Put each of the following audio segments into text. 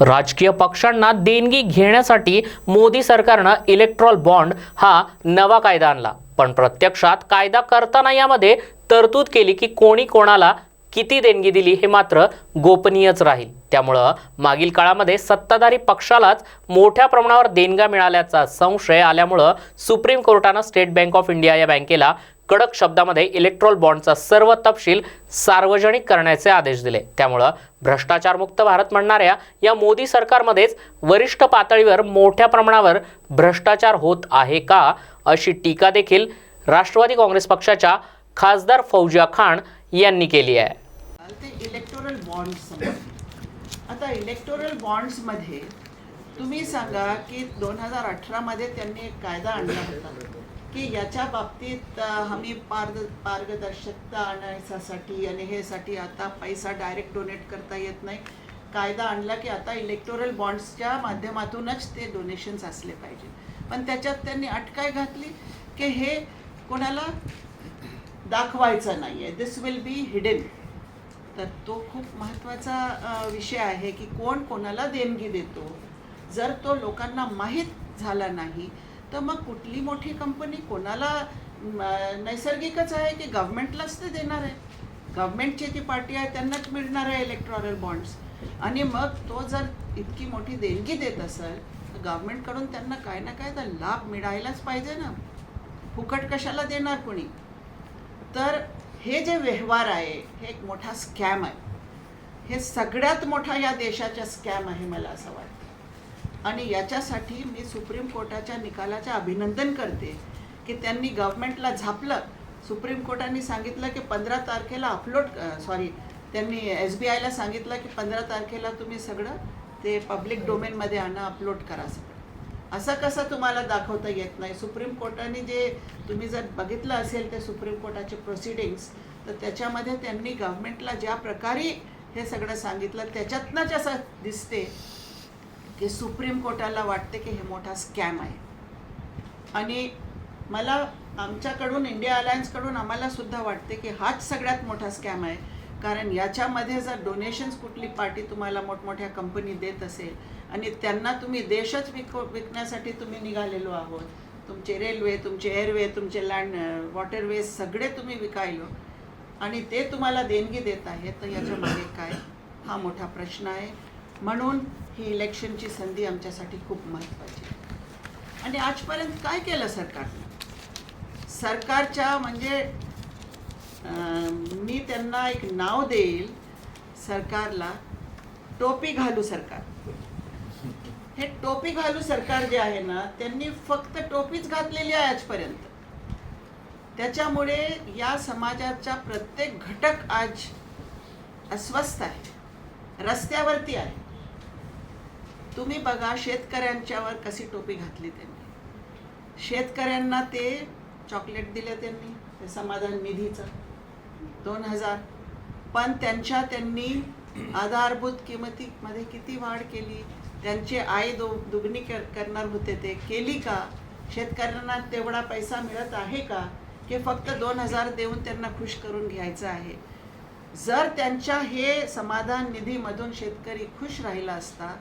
राजकीय पक्षांना देणगी घेण्यासाठी मोदी सरकारनं इलेक्ट्रॉल बॉन्ड हा नवा कायदा आणला. पण प्रत्यक्षात कायदा करताना यामध्ये तरतूद केली की कोणी कोणाला किती देणगी दिली हे मात्र गोपनीयच राहील. त्यामुळं मागील काळामध्ये सत्ताधारी पक्षालाच मोठ्या प्रमाणावर देणगा मिळाल्याचा संशय आल्यामुळं सुप्रीम कोर्टानं स्टेट बँक ऑफ इंडिया या बँकेला कडक शब्दामध्ये इलेक्ट्रॉल बॉन्डचा सर्व तपशील सार्वजनिक करण्याचे आदेश दिले. त्यामुळं भ्रष्टाचारमुक्त भारत म्हणणाऱ्या या मोदी सरकारमध्येच वरिष्ठ पातळीवर मोठ्या प्रमाणावर भ्रष्टाचार होत आहे का अशी टीका देखील राष्ट्रवादी काँग्रेस पक्षाच्या खासदार फौजिया खान यांनी केली आहे. इलेक्टोरल बॉन्ड्स आता इलेक्टोरल बॉन्ड्समध्ये तुम्ही सांगा की दोन हजार अठरामध्ये त्यांनी एक कायदा आणला होता. की याच्या बाबतीत हमी आम्ही पारद पारदर्शकता आणण्यासाठी आणि हे साठी आता पैसा डायरेक्ट डोनेट करता येत नाही. कायदा आणला की आता इलेक्टोरल बॉन्ड्सच्या माध्यमातूनच ते डोनेशन्स असले पाहिजे. पण त्याच्यात त्यांनी अटकाय घातली की हे कोणाला दाखवायचं नाही आहे दिस विल बी हिडन तर तो खूप महत्त्वाचा विषय आहे की कोण कोणाला देणगी देतो. जर तो लोकांना माहीत झाला नाही तर मग कुठली मोठी कंपनी कोणाला नैसर्गिकच आहे की गव्हर्नमेंटलाच ते देणार आहे? गव्हर्मेंटची ती पार्टी आहे त्यांनाच मिळणार आहे इलेक्ट्रॉरल बॉन्ड्स आणि मग तो जर इतकी मोठी देणगी देत असेल तर गव्हर्नमेंटकडून त्यांना काय ना काय तर लाभ मिळायलाच पाहिजे ना. फुकट कशाला देणार कोणी? तर हे जे व्यवहार आहे हे एक मोठा स्कॅम आहे. हे सगळ्यात मोठा या देशाचा स्कॅम आहे मला असं वाटतं. आणि याच्यासाठी मी सुप्रीम कोर्टाच्या निकालाचे अभिनंदन करते की त्यांनी गव्हर्नमेंटला झापलं. सुप्रीम कोर्टाने सांगितलं की पंधरा तारखेला अपलोड सॉरी त्यांनी एस बी आयला सांगितलं की पंधरा तारखेला तुम्ही सगळं ते पब्लिक डोमेनमध्ये आणा अपलोड करा सगळं. असं कसं तुम्हाला दाखवता येत नाही? सुप्रीम कोर्टाने जे तुम्ही जर बघितलं असेल ते सुप्रीम कोर्टाचे प्रोसिडिंग्स तर त्याच्यामध्ये त्यांनी गव्हर्नमेंटला ज्या प्रकारे हे सगळं सांगितलं त्याच्यातनंच असं दिसते की सुप्रीम कोर्टाला वाटते की हे मोठा स्कॅम आहे. आणि मला आमच्याकडून इंडिया अलायन्सकडून आम्हाला सुद्धा वाटते की हाच सगळ्यात मोठा स्कॅम आहे. कारण याच्यामध्ये जर डोनेशन्स कुठली पार्टी तुम्हाला मोठमोठ्या कंपनी देत असेल आणि त्यांना तुम्ही देशच विक विकण्यासाठी तुम्ही निघालेलो आहोत. तुमचे रेल्वे तुमचे एअरवे तुमचे लँड वॉटरवे सगळे तुम्ही विकायलो. आणि ते तुम्हाला देणगी देत आहे तर याच्या मागे काय? हा मोठा प्रश्न आहे. म्हणून ही इलेक्शनची संधी आमच्यासाठी खूप महत्त्वाची आहे. आणि आजपर्यंत काय केलं सरकारनं? सरकारच्या म्हणजे मी त्यांना एक नाव देईल सरकारला टोपी घालू सरकार. हे टोपी घालू सरकार जे आहे ना त्यांनी फक्त टोपीच घातलेली आहे आजपर्यंत. त्याच्यामुळे या समाजाचा प्रत्येक घटक आज अस्वस्थ आहे रस्त्यावरती आहे. तुम्ही बघा शेतकऱ्यांच्यावर कशी टोपी घातली त्यांनी. शेतकऱ्यांना ते चॉकलेट दिले त्यांनी ते समाधान निधीचं. दोन हजार. पण त्यांच्या त्यांनी आधारभूत किमतीमध्ये किती वाढ केली? त्यांची आई दु दुगणी कर करणार होते ते. केली का? शेतकऱ्यांना तेवढा पैसा मिळत आहे का? की फक्त दोन हजार देऊन त्यांना खुश करून घ्यायचं आहे. जर त्यांच्या हे समाधान निधीमधून शेतकरी खुश राहिला असता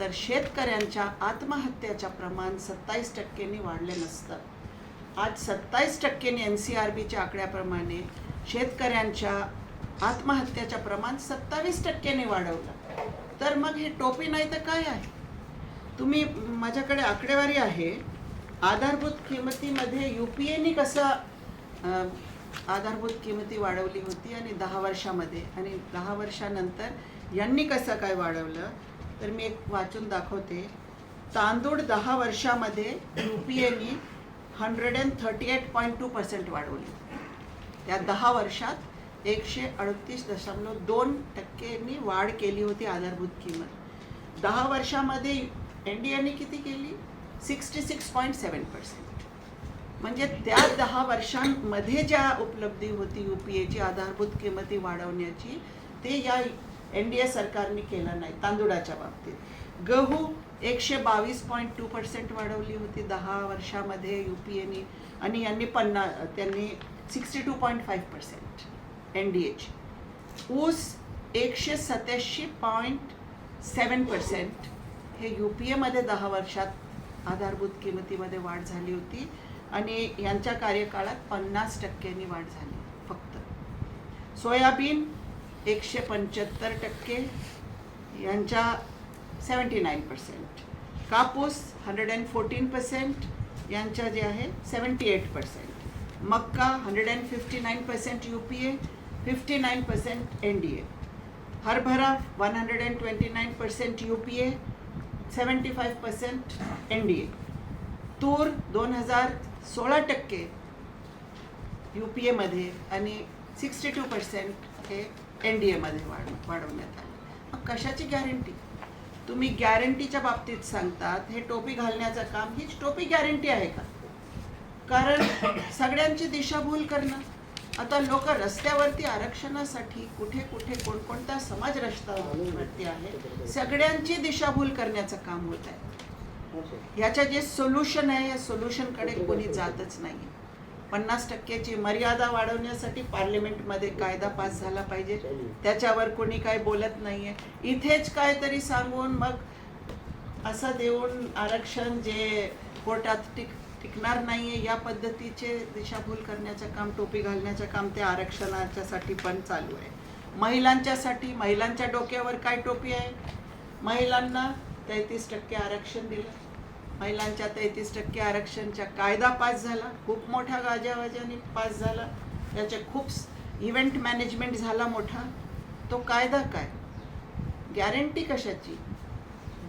तर शेतकऱ्यांच्या आत्महत्याचं प्रमाण सत्तावीस टक्क्यांनी वाढले नसतं. आज सत्तावीस टक्क्यांनी एन सी आर बीच्या आकड्याप्रमाणे शेतकऱ्यांच्या आत्महत्याचं प्रमाण सत्तावीस टक्क्यांनी वाढवलं. तर मग हे टोपी नाही तर काय आहे? तुम्ही माझ्याकडे आकडेवारी आहे. आधारभूत किंमतीमध्ये यू पी एने कसं आधारभूत किंमती वाढवली होती आणि दहा वर्षामध्ये आणि दहा वर्षानंतर यांनी कसं काय वाढवलं? तर मी एक वाचून दाखवते. तांदूळ दहा वर्षामध्ये U P any hundred and thirty eight point two percent वाढवली. त्या दहा वर्षात एकशे अडतीस दशमलव दोन टक्केनी वाढ केली होती आधारभूत किंमत. दहा वर्षामध्ये एन डी एने किती केली? Sixty six point seven percent म्हणजे त्या दहा वर्षांमध्ये ज्या उपलब्धी होती यू पी एची आधारभूत किंमती वाढवण्याची ते या एन डी ए सरकारने केलं नाही तांदुळाच्या बाबतीत. गहू एकशे बावीस पॉईंट टू पर्सेंट वाढवली होती दहा वर्षामध्ये यू पी एने आणि यांनी पन्ना त्यांनी sixty two point five percent N D एची. ऊस एकशे सत्याऐंशी पॉईंट सेवन पर्सेंट हे यू पी एमध्ये दहा वर्षात आधारभूत किंमतीमध्ये वाढ झाली होती आणि यांच्या कार्यकाळात पन्नास टक्क्यांनी वाढ झाली फक्त. सोयाबीन एकशे पंच्याहत्तर टक्के यांच्या सेवन्टी नाईन पर्सेंट. कापूस हंड्रेड अँड फोर्टीन पर्सेंट यांच्या जे आहे seventy eight percent. Mecca hundred and fifty nine percent U P A fifty nine percent N D A. हरभरा one hundred and twenty nine percent U P A seventy five percent N D A. तूर दोन हजार सोळा टक्के U P एमध्ये आणि sixty two percent हे N D एमध्ये वाढ वाढवण्यात आले. मग कशाची गॅरंटी तुम्ही गॅरंटीच्या बाबतीत सांगतात हे टोपी घालण्याचं काम हीच टोपी गॅरंटी आहे का? कारण सगळ्यांची दिशाभूल करणं आता लोक रस्त्यावरती आरक्षणासाठी कुठे कुठे कोणकोणता समाज रस्त्यावरती आहे सगळ्यांची दिशाभूल करण्याचं काम होत आहे. याच्या जे सोल्युशन आहे या सोल्युशनकडे कोणी जातच नाही पन्नास टक्क्याची मर्यादा वाढवण्यासाठी पार्लिमेंटमध्ये कायदा पास झाला पाहिजे. त्याच्यावर कोणी काय बोलत नाही आहे इथेच काहीतरी सांगून मग असं देऊन आरक्षण जे कोर्टात टिक टिकणार नाही आहे या पद्धतीचे दिशाभूल करण्याचं काम टोपी घालण्याचं काम ते आरक्षणाच्यासाठी पण चालू आहे. महिलांच्यासाठी महिलांच्या डोक्यावर काय टोपी आहे? महिलांना तेहतीस टक्के आरक्षण दिलं. महिलांच्या तेहतीस टक्के आरक्षणचा कायदा पास झाला. खूप मोठ्या गाजावाजाने पास झाला. याचे खूप इव्हेंट मॅनेजमेंट झाला मोठा. तो कायदा काय? गॅरंटी कशाची?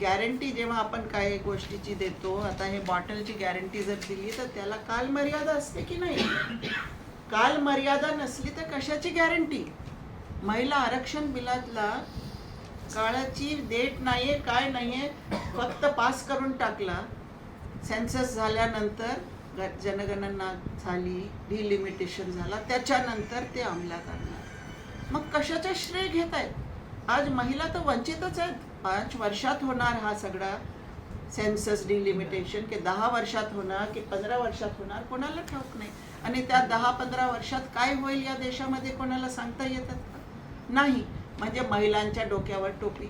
गॅरंटी जेव्हा आपण काही गोष्टीची देतो आता हे बॉटलची गॅरंटी जर दिली तर त्याला काल मर्यादा असते की नाही? काल मर्यादा नसली तर कशाची गॅरंटी महिला आरक्षण बिलातला काळाची डेट नाहीये काय नाहीये फक्त पास करून टाकला. सेन्सस झाल्यानंतर ग- जनगणना झाली डिलिमिटेशन झाला त्याच्यानंतर ते अंमलात आणणार. मग कशाचा श्रेय घेत आहेत? आज महिला तर वंचितच आहेत. पाच वर्षात होणार हा सगळा सेन्सस डिलिमिटेशन की दहा वर्षात होणार की पंधरा वर्षात होणार कोणाला ठाऊक नाही. आणि त्या दहा पंधरा वर्षात काय होईल या देशामध्ये कोणाला सांगता येतात का? नाही. म्हणजे महिलांच्या डोक्यावर टोपी.